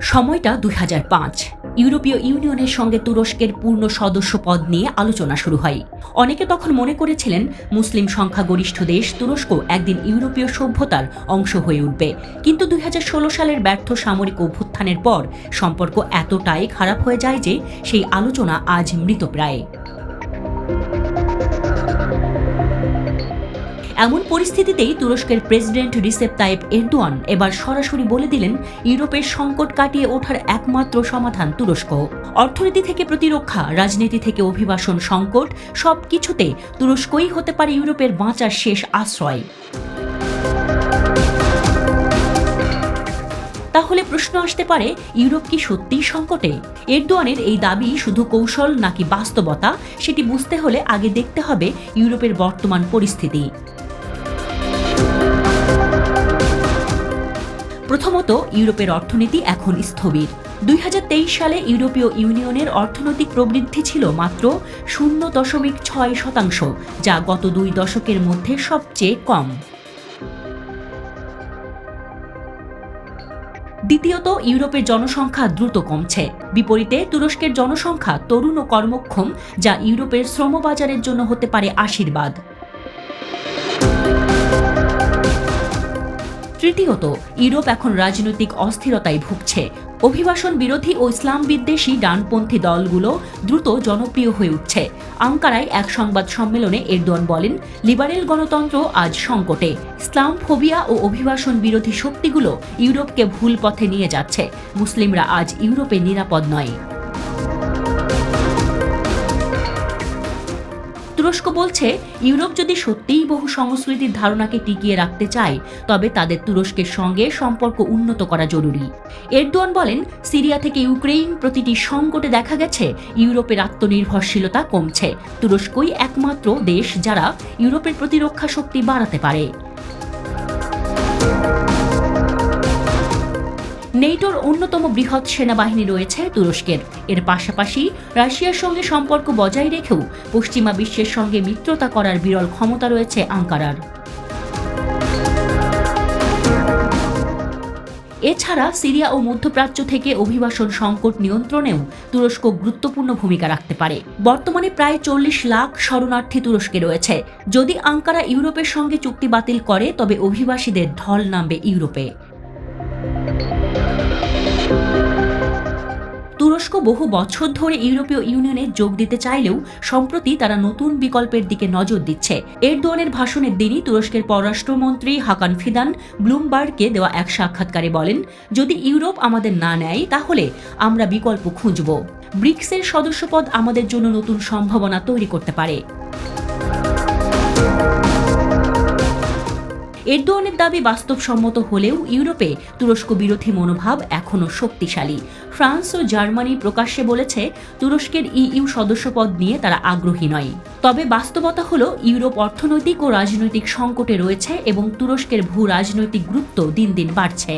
সময়টা দুই হাজার পাঁচ। ইউরোপীয় ইউনিয়নের সঙ্গে তুরস্কের পূর্ণ সদস্য পদ নিয়ে আলোচনা শুরু হয়। অনেকে তখন মনে করেছিলেন, মুসলিম সংখ্যাগরিষ্ঠ দেশ তুরস্ক একদিন ইউরোপীয় সভ্যতার অংশ হয়ে উঠবে। কিন্তু দুই হাজার ষোলো সালের ব্যর্থ সামরিক অভ্যুত্থানের পর সম্পর্ক এতটাই খারাপ হয়ে যায় যে সেই আলোচনা আজ মৃতপ্রায় এমন পরিস্থিতিতেই তুরস্কের প্রেসিডেন্ট রিসেপ তাইপ এরদোয়ান এবার সরাসরি বলে দিলেন, ইউরোপের সংকট কাটিয়ে ওঠার একমাত্র সমাধান তুরস্ক। অর্থনীতি থেকে প্রতিরক্ষা, রাজনীতি থেকে অভিবাসন সংকট সব কিছুতে তুরস্কই হতে পারে ইউরোপের বাঁচার শেষ আশ্রয়। তাহলে প্রশ্ন আসতে পারে, ইউরোপ কি সত্যিই সংকটে? এরদোয়ানের এই দাবি শুধু কৌশল নাকি বাস্তবতা, সেটি বুঝতে হলে আগে দেখতে হবে ইউরোপের বর্তমান পরিস্থিতি। প্রথমত ইউরোপের অর্থনীতি এখন স্থবির। দুই হাজার তেইশ সালে ইউরোপীয় ইউনিয়নের অর্থনৈতিক প্রবৃদ্ধি ছিল মাত্র শূন্য দশমিক ছয় শতাংশ, যা গত দুই দশকের মধ্যে সবচেয়ে কম। দ্বিতীয়ত, ইউরোপের জনসংখ্যা দ্রুত কমছে। বিপরীতে, তুরস্কের জনসংখ্যা তরুণ ও কর্মক্ষম, যা ইউরোপের শ্রমবাজারের জন্য হতে পারে আশীর্বাদ। তৃতীয়ত, ইউরোপ এখন রাজনৈতিক অস্থিরতায় ভুগছে। অভিবাসন বিরোধী ও ইসলাম বিদ্বেষী ডানপন্থী দলগুলো দ্রুত জনপ্রিয় হয়ে উঠছে। আঙ্কারায় এক সংবাদ সম্মেলনে এরদোয়ান বলেন, লিবারেল গণতন্ত্র আজ সংকটে। ইসলাম, ফোবিয়া ও অভিবাসন বিরোধী শক্তিগুলো ইউরোপকে ভুল পথে নিয়ে যাচ্ছে। মুসলিমরা আজ ইউরোপে নিরাপদ নয়। তুরস্ক বলছে, ইউরোপ যদি সত্যিই বহু সংস্কৃতির ধারণাকে টিকিয়ে রাখতে চায়, তবে তাদের তুরস্কের সঙ্গে সম্পর্ক উন্নত করা জরুরি। এরদোয়ান বলেন, সিরিয়া থেকে ইউক্রেইন প্রতিটি সংকটে দেখা গেছে, ইউরোপের আত্মনির্ভরশীলতা কমছে। তুরস্কই একমাত্র দেশ যারা ইউরোপের প্রতিরক্ষা শক্তি বাড়াতে পারে। নেটোর অন্যতম বৃহৎ সেনাবাহিনী রয়েছে তুরস্কের। এর পাশাপাশি রাশিয়ার সঙ্গে সম্পর্ক বজায় রেখেও পশ্চিমা বিশ্বের সঙ্গে মিত্রতা করার বিরল ক্ষমতা রয়েছে আঙ্কারার। এছাড়া সিরিয়া ও মধ্যপ্রাচ্য থেকে অভিবাসন সংকট নিয়ন্ত্রণেও তুরস্ক গুরুত্বপূর্ণ ভূমিকা রাখতে পারে। বর্তমানে প্রায় চল্লিশ লাখ শরণার্থী তুরস্কে রয়েছে। যদি আঙ্কারা ইউরোপের সঙ্গে চুক্তি বাতিল করে, তবে অভিবাসীদের ঢল নামবে ইউরোপে। বহু বছর ধরে ইউরোপীয় ইউনিয়নে যোগ দিতে চাইলেও সম্প্রতি তারা নতুন বিকল্পের দিকে নজর দিচ্ছে। এরদোয়ানের ভাষণের দিনই তুরস্কের পররাষ্ট্রমন্ত্রী হাকান ফিদান ব্লুমবার্গকে দেওয়া এক সাক্ষাৎকারে বলেন, যদি ইউরোপ আমাদের না নেয়, তাহলে আমরা বিকল্প খুঁজব। ব্রিক্সের সদস্যপদ আমাদের জন্য নতুন সম্ভাবনা তৈরি করতে পারে। এরদোয়ানের দাবি বাস্তবসম্মত হলেও ইউরোপে তুরস্ক বিরোধী মনোভাব এখনও শক্তিশালী। ফ্রান্স ও জার্মানি প্রকাশ্যে বলেছে, তুরস্কের ইইউ সদস্যপদ নিয়ে তারা আগ্রহী নয়। তবে বাস্তবতা হল, ইউরোপ অর্থনৈতিক ও রাজনৈতিক সংকটে রয়েছে এবং তুরস্কের ভূ রাজনৈতিক গুরুত্ব দিন দিন বাড়ছে।